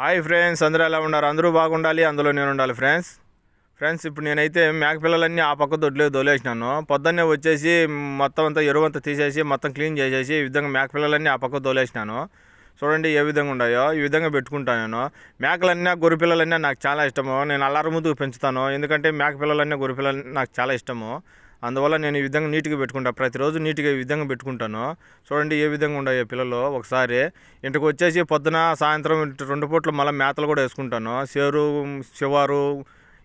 Hi friends అందరూ ఎలా ఉన్నారు? అందరూ బాగుండాలి అందులో నేను ఉండాలి ఫ్రెండ్స్. ఫ్రెండ్స్ ఇప్పుడు నేనైతే మేక పిల్లలన్నీ ఆ పక్క దొడ్లో దొలేసినాను. పొద్దున్నే వచ్చేసి మొత్తం అంతా ఎరువంతా తీసేసి మొత్తం క్లీన్ చేసేసి ఈ విధంగా మేక పిల్లలన్నీ ఆ పక్క దొలేసినాను. చూడండి ఏ విధంగా ఉన్నాయో ఈ విధంగా పెట్టుకుంటాను నేను. మేకలన్నీ గొర్రెపిల్లలన్నా నాకు చాలా ఇష్టము. నేను అల్లారం ముందుకు పెంచుతాను. ఎందుకంటే మేక పిల్లలన్నీ నాకు చాలా ఇష్టము. అందువల్ల నేను ఈ విధంగా నీట్గా పెట్టుకుంటాను ప్రతిరోజు నీట్గా ఈ విధంగా పెట్టుకుంటాను. చూడండి ఏ విధంగా ఉన్నాయో పిల్లలు ఒకసారి. ఇంటికి వచ్చేసి పొద్దున సాయంత్రం రెండు పూట్ల మళ్ళీ మేతలు కూడా వేసుకుంటాను. సేరు శివారు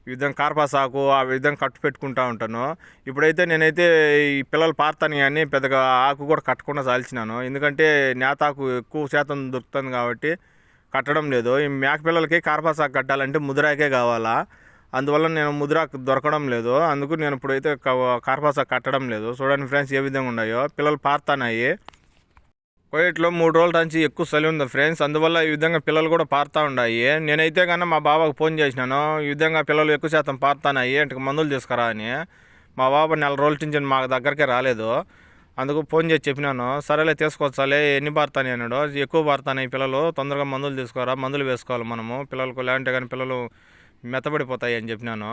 ఈ విధంగా కార్పాసాకు ఆ విధంగా కట్టు పెట్టుకుంటా ఉంటాను. ఇప్పుడైతే నేనైతే ఈ పిల్లలు పారుతాను కానీ పెద్దగా ఆకు కూడా కట్టకుండా సాల్చినాను. ఎందుకంటే నేతాకు ఎక్కువ శాతం దొరుకుతుంది కాబట్టి కట్టడం లేదు. ఈ మేక పిల్లలకి కార్పాసాకు కట్టాలంటే ముదిరాకే కావాలా? అందువల్ల నేను ముద్ర దొరకడం లేదు. అందుకు నేను ఇప్పుడైతే క- కార్పాసా కట్టడం లేదు. చూడండి ఫ్రెండ్స్ ఏ విధంగా ఉన్నాయో. పిల్లలు పారుతున్నాయి. కోయట్లో మూడు రోజుల నుంచి ఎక్కువ చలి ఉంది ఫ్రెండ్స్. అందువల్ల ఈ విధంగా పిల్లలు కూడా పారుతూ ఉన్నాయి. నేనైతే కన్నా మా బాబాకు ఫోన్ చేసినాను. ఈ విధంగా పిల్లలు ఎక్కువ శాతం పారుతున్నాయి. ఇంటికి మందులు తీసుకురా అని. మా బాబా నెల రోజుల నుంచి మా దగ్గరికే రాలేదు. అందుకు ఫోన్ చేసి చెప్పినాను. సరేలే తీసుకొచ్చాలే ఎన్ని పారుతాను అన్నాడు. ఎక్కువ పారుతాయి పిల్లలు. తొందరగా మందులు తీసుకోరా. మందులు వేసుకోవాలి మనము. పిల్లలకు లేదంటే కానీ పిల్లలు మెత్తబడిపోతాయి అని చెప్పినాను.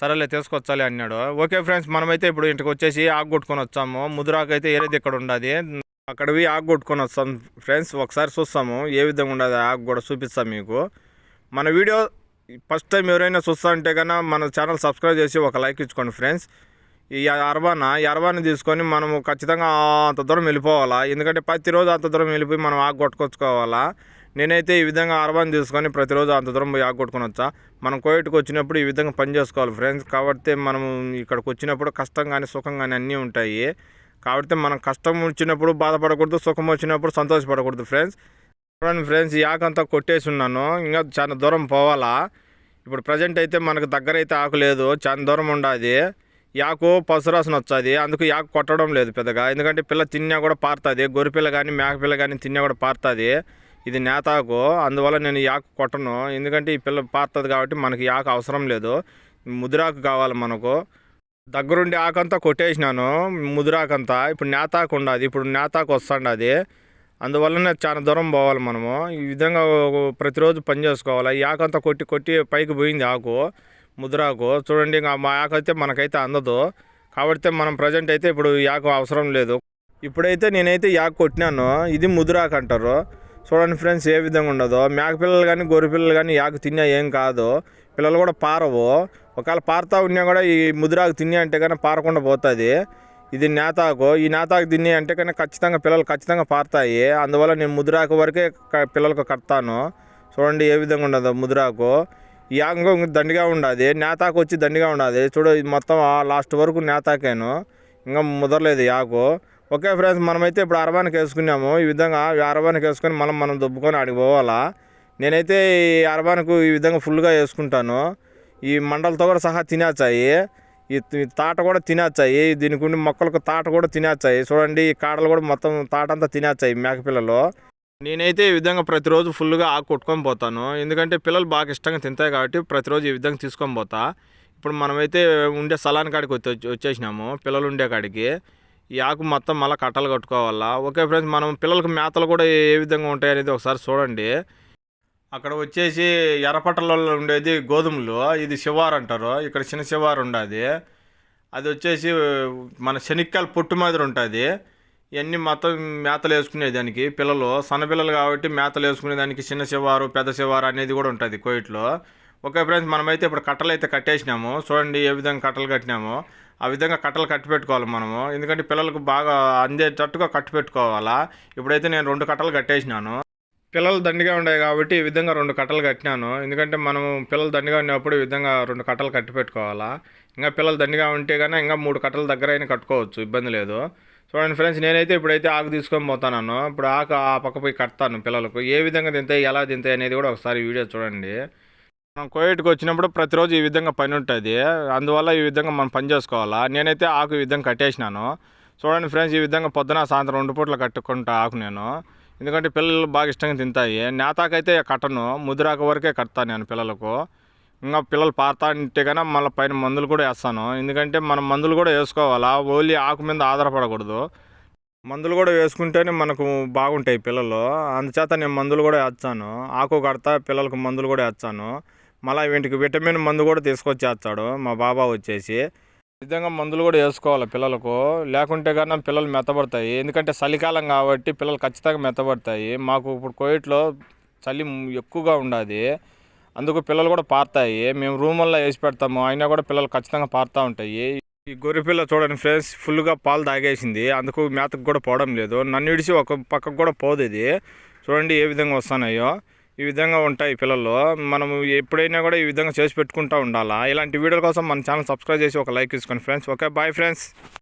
సరేలే తీసుకొచ్చాలి అన్నాడు. ఓకే ఫ్రెండ్స్ మనమైతే ఇప్పుడు ఇంటికి వచ్చేసి ఆకు కొట్టుకొని వచ్చాము. ముదురాకు అయితే ఏరేది ఇక్కడ ఉండదు? అక్కడవి ఆకు కొట్టుకొని వస్తాం ఫ్రెండ్స్ ఒకసారి చూస్తాము. ఏ విధంగా ఉండదు ఆకు కూడా చూపిస్తాం మీకు. మన వీడియో ఫస్ట్ టైం ఎవరైనా చూస్తా ఉంటే కన్నా మన ఛానల్ సబ్స్క్రైబ్ చేసి ఒక లైక్ ఇచ్చుకోండి ఫ్రెండ్స్. ఈ అర్బాన ఈ అర్బాన్ని తీసుకొని మనము ఖచ్చితంగా అంత దూరం వెళ్ళిపోవాలా? ఎందుకంటే ప్రతిరోజు అంత దూరం వెళ్ళిపోయి మనం ఆకు కొట్టుకొచ్చుకోవాలా? నేనైతే ఈ విధంగా ఆర్వాన్ తీసుకొని ప్రతిరోజు అంత దూరం పోయి ఆకు కొట్టుకొని వచ్చా. మనం కోయట్కి వచ్చినప్పుడు ఈ విధంగా పని చేసుకోవాలి ఫ్రెండ్స్. కాబట్టి మనం ఇక్కడికి వచ్చినప్పుడు కష్టం కానీ సుఖం కానీ అన్నీ ఉంటాయి. కాబట్టి మనం కష్టం వచ్చినప్పుడు బాధపడకూడదు సుఖం వచ్చినప్పుడు సంతోషపడకూడదు ఫ్రెండ్స్. చూడండి ఫ్రెండ్స్ ఈ ఆకు అంతా కొట్టేసి ఉన్నాను. ఇంకా చాలా దూరం పోవాలా? ఇప్పుడు ప్రజెంట్ అయితే మనకు దగ్గర అయితే ఆకు లేదు. చాలా దూరం ఉండాది. యాకు పసురాసన వచ్చేది. అందుకు యాకు కొట్టడం లేదు పెద్దగా. ఎందుకంటే పిల్ల తిన్నా కూడా పారుతుంది. గొర్రె పిల్ల కానీ మేకపిల్ల కానీ తిన్నా కూడా పారుతుంది. ఇది నేతాకు అందువల్ల నేను యాకు కొట్టను. ఎందుకంటే ఈ పిల్ల పాతది కాబట్టి మనకి యాకు అవసరం లేదు. ముదిరాకు కావాలి మనకు. దగ్గరుండి ఆకంతా కొట్టేసినాను ముదిరాకంతా. ఇప్పుడు నేతాకు ఉండదు ఇప్పుడు నేతాకు వస్తుండది అందువల్లనే చాలా దూరం పోవాలి మనము. ఈ విధంగా ప్రతిరోజు పని చేసుకోవాలి. ఈ ఆకంతా కొట్టి కొట్టి పైకి పోయింది ఆకు ముద్రాకు. చూడండి ఇంకా మా ఆకు అయితే మనకైతే అందదు. కాబట్టి మనం ప్రజెంట్ అయితే ఇప్పుడు యాకు అవసరం లేదు. ఇప్పుడైతే నేనైతే యాక్ కొట్టినాను. ఇది ముదిరాకు అంటారు. చూడండి ఫ్రెండ్స్ ఏ విధంగా ఉండదో. మేక పిల్లలు కానీ గొర్రె పిల్లలు కానీ యాకు తిన్నా ఏం కాదు. పిల్లలు కూడా పారవు. ఒకవేళ పారుతా ఉన్నా కూడా ఈ ముదిరాకు తిన్నా అంటే కానీ పారకుండా పోతుంది. ఇది నేతాకు. ఈ నేతాకు తిని అంటే కానీ ఖచ్చితంగా పిల్లలు ఖచ్చితంగా పారుతాయి. అందువల్ల నేను ముదిరాకు వరకే క- పిల్లలకు కడతాను. చూడండి ఏ విధంగా ఉండదు ముదిరాకు. ఈ ఆకు ఇంకా దండిగా ఉండదు. నేతాకు వచ్చి దండిగా ఉండదు. చూడు ఇది మొత్తం ఆ లాస్ట్ వరకు నేతాకేను. ఇంకా ముదరలేదు యాకు. ఓకే ఫ్రెండ్స్ మనమైతే ఇప్పుడు అరవానికి వేసుకున్నాము. ఈ విధంగా ఈ వేసుకొని మనం మనం దుబ్బుకొని ఆడికి పోవాలా? నేనైతే ఈ అరవానికి ఈ విధంగా ఫుల్గా వేసుకుంటాను. ఈ మండలతో కూడా సహా తినేచ్చాయి ఈ తాట కూడా తినేచ్చాయి దీనికి ఉండి మొక్కలకు తాట కూడా తినేచ్చాయి చూడండి ఈ కాడలు కూడా మొత్తం తాట అంతా తినేచ్చాయి మేకపిల్లలు నేనైతే ఈ విధంగా ప్రతిరోజు ఫుల్గా ఆకు కొట్టుకొని పోతాను. ఎందుకంటే పిల్లలు బాగా ఇష్టంగా తింటాయి కాబట్టి ప్రతిరోజు ఈ విధంగా తీసుకొని పోతా. ఇప్పుడు మనమైతే ఉండే స్థలానికి కాడికి వచ్చి వచ్చేసినాము. పిల్లలు ఉండే కాడికి. ఈ ఆకు మొత్తం మళ్ళీ కట్టలు కట్టుకోవాలా? ఓకే ఫ్రెండ్స్ మనం పిల్లలకు మేతలు కూడా ఏ విధంగా ఉంటాయి అనేది ఒకసారి చూడండి. అక్కడ వచ్చేసి ఎర్రపట్టలలో ఉండేది గోధుమలు. ఇది శివారు అంటారు. ఇక్కడ చిన్న శివారు ఉండదు. అది వచ్చేసి మన శనిక్కాయల పొట్టు మాదిరి ఉంటుంది. ఇవన్నీ మొత్తం మేతలు వేసుకునేదానికి పిల్లలు సన్నపిల్లలు కాబట్టి మేతలు వేసుకునేదానికి చిన్న శివారు పెద్ద శివారు అనేది కూడా ఉంటుంది కోయిట్లో. ఓకే ఫ్రెండ్స్ మనమైతే ఇప్పుడు కట్టలు అయితే కట్టేసినాము. చూడండి ఏ విధంగా కట్టలు కట్టినామో. ఆ విధంగా కట్టలు కట్టి పెట్టుకోవాలి మనము. ఎందుకంటే పిల్లలకు బాగా అందేటట్టుగా కట్టి పెట్టుకోవాలా. ఇప్పుడైతే నేను రెండు కట్టలు కట్టేసినాను. పిల్లలు దండిగా ఉన్నాయి కాబట్టి ఈ విధంగా రెండు కట్టలు కట్టినాను. ఎందుకంటే మనము పిల్లలు దండిగా ఉన్నప్పుడు ఈ విధంగా రెండు కట్టలు కట్టి పెట్టుకోవాలా. ఇంకా పిల్లలు దండిగా ఉంటే కానీ ఇంకా మూడు కట్టల దగ్గర అయినా కట్టుకోవచ్చు ఇబ్బంది లేదు. చూడండి ఫ్రెండ్స్ నేనైతే ఇప్పుడైతే ఆకు తీసుకొని పోతాను ఇప్పుడు ఆకు ఆ పక్క పోయి కడతాను పిల్లలకు. ఏ విధంగా తింటాయి ఎలా తింటాయి అనేది కూడా ఒకసారి వీడియో చూడండి. మనం కోవిడ్కి వచ్చినప్పుడు ప్రతిరోజు ఈ విధంగా పని ఉంటుంది. అందువల్ల ఈ విధంగా మనం పని చేసుకోవాలా? నేనైతే ఆకు ఈ విధంగా కట్టేసినాను. చూడండి ఫ్రెండ్స్ ఈ విధంగా పొద్దున సాయంత్రం రెండు పూట్ల కట్టుకుంటా ఆకు నేను. ఎందుకంటే పిల్లలు బాగా ఇష్టంగా తింటాయి. నేతాకైతే కట్టను. ముదిరాక వరకే కడతాను నేను పిల్లలకు. ఇంకా పిల్లలు పారుతా ఉంటే కన్నా మళ్ళీ పైన మందులు కూడా వేస్తాను. ఎందుకంటే మనం మందులు కూడా వేసుకోవాలా? ఓన్లీ ఆకు మీద ఆధారపడకూడదు. మందులు కూడా వేసుకుంటేనే మనకు బాగుంటాయి పిల్లలు. అందుచేత నేను మందులు కూడా వేస్తాను. ఆకు కడతా పిల్లలకు మందులు కూడా వేస్తాను. మళ్ళీ వీటికి విటమిన్ మందు కూడా తీసుకొచ్చేస్తాడు. మా బాబా వచ్చేసి. ఈ విధంగా మందులు కూడా వేసుకోవాలి పిల్లలకు. లేకుంటే కన్నా పిల్లలు మెత్తబడతాయి. ఎందుకంటే చలికాలం కాబట్టి పిల్లలు ఖచ్చితంగా మెత్తబడతాయి. మాకు ఇప్పుడు కోయిట్లో చలి ఎక్కువగా ఉండాది. అందుకు పిల్లలు కూడా పారుతాయి. మేము రూముల్లో వేసి పెడతాము. అయినా కూడా పిల్లలు ఖచ్చితంగా పారుతూ ఉంటాయి. ఈ గొర్రె పిల్ల చూడండి ఫ్రెండ్స్ ఫుల్గా పాలు తాగేసింది. అందుకు మేతకు కూడా పోవడం లేదు. నన్ను ఇడిచి ఒక పక్కకు కూడా పోదు ఇది. చూడండి ఏ విధంగా వస్తున్నాయో. ఈ విధంగా ఉంటాయి పిల్లలు మనం ఎప్పుడైనా కూడా ఈ విధంగా చేసి పెట్టుకుంటూ ఉండాలా? ఇలాంటి వీడియోల కోసం మన ఛానల్ సబ్స్క్రైబ్ చేసి ఒక లైక్ తీసుకోండి ఫ్రెండ్స్. Okay bye friends.